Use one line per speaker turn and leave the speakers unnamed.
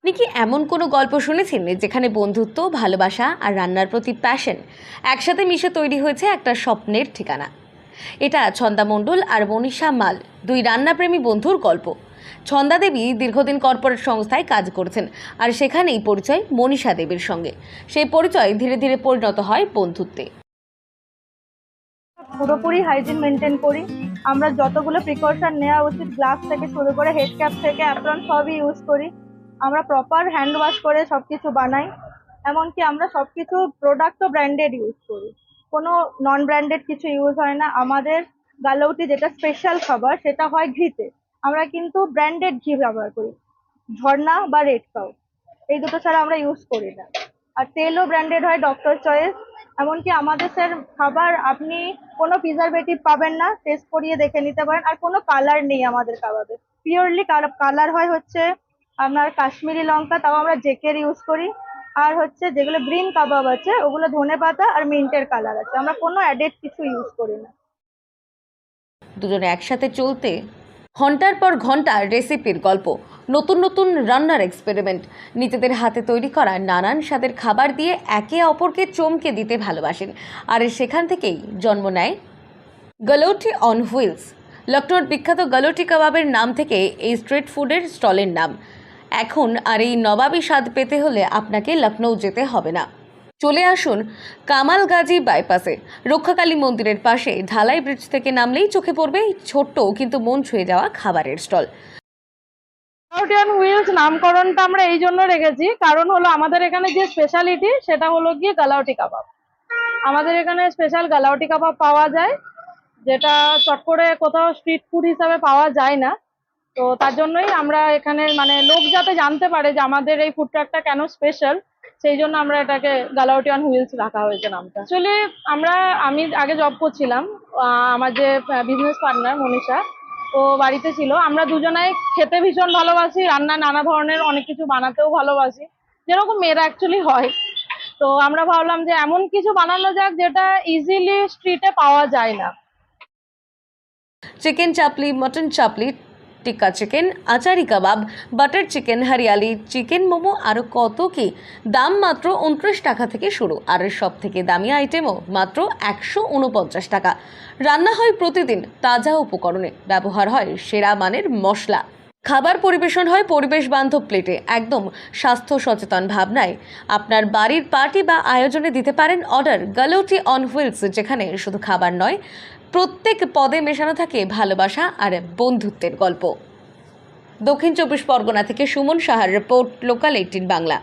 আপনি কি এমন কোনো গল্প শুনেছেন যেখানে বন্ধুত্ব, ভালোবাসা আর রান্নার প্রতি প্যাশন একসাথে মিশে তৈরি হয়েছে একটা স্বপ্নের ঠিকানা? এটা ছন্দা মণ্ডল আর মনীষা মাল, দুই রান্নাপ্রেমী বন্ধুর গল্প। ছন্দা দেবী দীর্ঘদিন কর্পোরেট সংস্থায় কাজ করেছেন আর সেখানেই পরিচয় মনীষা দেবীর সঙ্গে। সেই পরিচয় ধীরে ধীরে পরিণত হয় বন্ধুত্বে।
পুরোপুরি হাইজিন মেনটেন করি। আমরা যতগুলো প্রিকশন নেওয়া উচিত গ্লাভস থেকে শুরু করে হেড ক্যাপ থেকে অ্যাপ্রন সবই ইউজ করি। আমরা প্রপার হ্যান্ড ওয়াশ করে সব কিছু বানাই, এমনকি আমরা সব কিছু প্রোডাক্টও ব্র্যান্ডেড ইউজ করি। কোনো নন ব্র্যান্ডেড কিছু ইউজ হয় না। আমাদের গালৌটি যেটা স্পেশাল খাবার, সেটা হয় ঘিতে। আমরা কিন্তু ব্র্যান্ডেড ঘি ব্যবহার করি। ঝর্ণা বা রেড কাউ এই দুটো ছাড়া আমরা ইউজ করি না। আর তেলও ব্র্যান্ডেড হয় ডক্টর চয়েস এমনকি আমাদের স্যার খাবার আপনি কোনো প্রিজারভেটিভ পাবেন না টেস্ট করিয়ে দেখে নিতে পারেন। আর কোনো কালার নেই আমাদের কাবাবে পিওরলি কালার হয় হচ্ছে আপনার কাশ্মীরি লঙ্কা, তাও আমরা জেকের ইউজ করি। আর হচ্ছে যেগুলো গ্রিন কাবাব আছে, ওগুলো ধনে পাতা আর মিন্টের কালার আছে। আমরা কোনো অ্যাডেড কিছু ইউজ করি না।
দুজনে একসাথে চলতে ঘণ্টার পর ঘণ্টা রেসিপির গল্প, নতুন নতুন রান্নার এক্সপেরিমেন্ট নিজেদের হাতে তৈরি করা নানান স্বাদের খাবার দিয়ে একে অপরকে চমকে দিতে ভালোবাসেন। আর সেখান থেকেই জন্ম নেয় গলৌটি অন হুইলস লখনৌর বিখ্যাত গলৌটি কাবাবের নাম থেকে এই স্ট্রিট ফুডের স্টলের নাম। এখন আর এই নবাবী স্বাদ পেতে হলে আপনাকে লখনৌ যেতে হবে না। চলে আসুন কামাল গাজী বাইপাসে। রক্ষাকালী মন্দিরের পাশে ঢালাই ব্রিজ থেকে নামলেই চোখে পড়বে এই ছোট্ট কিন্তু মন ছুঁয়ে যাওয়া খাবারের স্টল।
হুইলস নামকরণটা আমরা এই জন্য রেখেছি, কারণ হলো আমাদের এখানে যে স্পেশালিটি সেটা হলো গিয়ে গালাউটি কাবাব। আমাদের এখানে স্পেশাল গালাউটি কাবাব পাওয়া যায়, যেটা চট করে কোথাও স্ট্রিট ফুড হিসাবে পাওয়া যায় না। তো তার জন্যই আমরা এখানে মানে লোক যাতে জানতে পারে যে আমাদের এই ফুড ট্রাকটা কেন স্পেশাল সেই জন্য আমরা এটাকে গালাউটিয়ান হুইলস রাখা হয়েছে নামটা। অ্যাকচুয়ালি আমরা, আমি আগে জব করছিলাম আমার যে বিজনেস পার্টনার মনীষা, ও বাড়িতে ছিল। আমরা দুজনাই খেতে ভীষণ ভালোবাসি, রান্না নানা ধরনের অনেক কিছু বানাতেও ভালোবাসি। যেরকম মেয়েরা অ্যাকচুয়ালি হয়। তো আমরা ভাবলাম যে এমন কিছু বানানো যাক যেটা ইজিলি স্ট্রিটে পাওয়া যায় না।
Chicken chapli mutton chapli tikka chicken, achari kebab, butter chicken, hariyali chicken momo আরও কত কি? দাম মাত্র উনত্রিশ টাকা থেকে শুরু। আর সব থেকে দামি আইটেমও মাত্র একশো উনপঞ্চাশ টাকা। রান্না হয় প্রতিদিন তাজা উপকরণে। ব্যবহার হয় সেরা মানের মশলা। খাবার পরিবেশন হয় পরিবেশ বান্ধব প্লেটে। একদম স্বাস্থ্য সচেতন ভাবনায় আপনার বাড়ির পার্টি বা আয়োজনে দিতে পারেন অর্ডার গালৌটি অন হুইলস, যেখানে শুধু খাবার নয় প্রত্যেক পদে মেশানো থাকে ভালোবাসা আর বন্ধুত্বের গল্প। দক্ষিণ চব্বিশ পরগনা থেকে সুমন সাহার রিপোর্ট, লোকাল এইটিন বাংলা।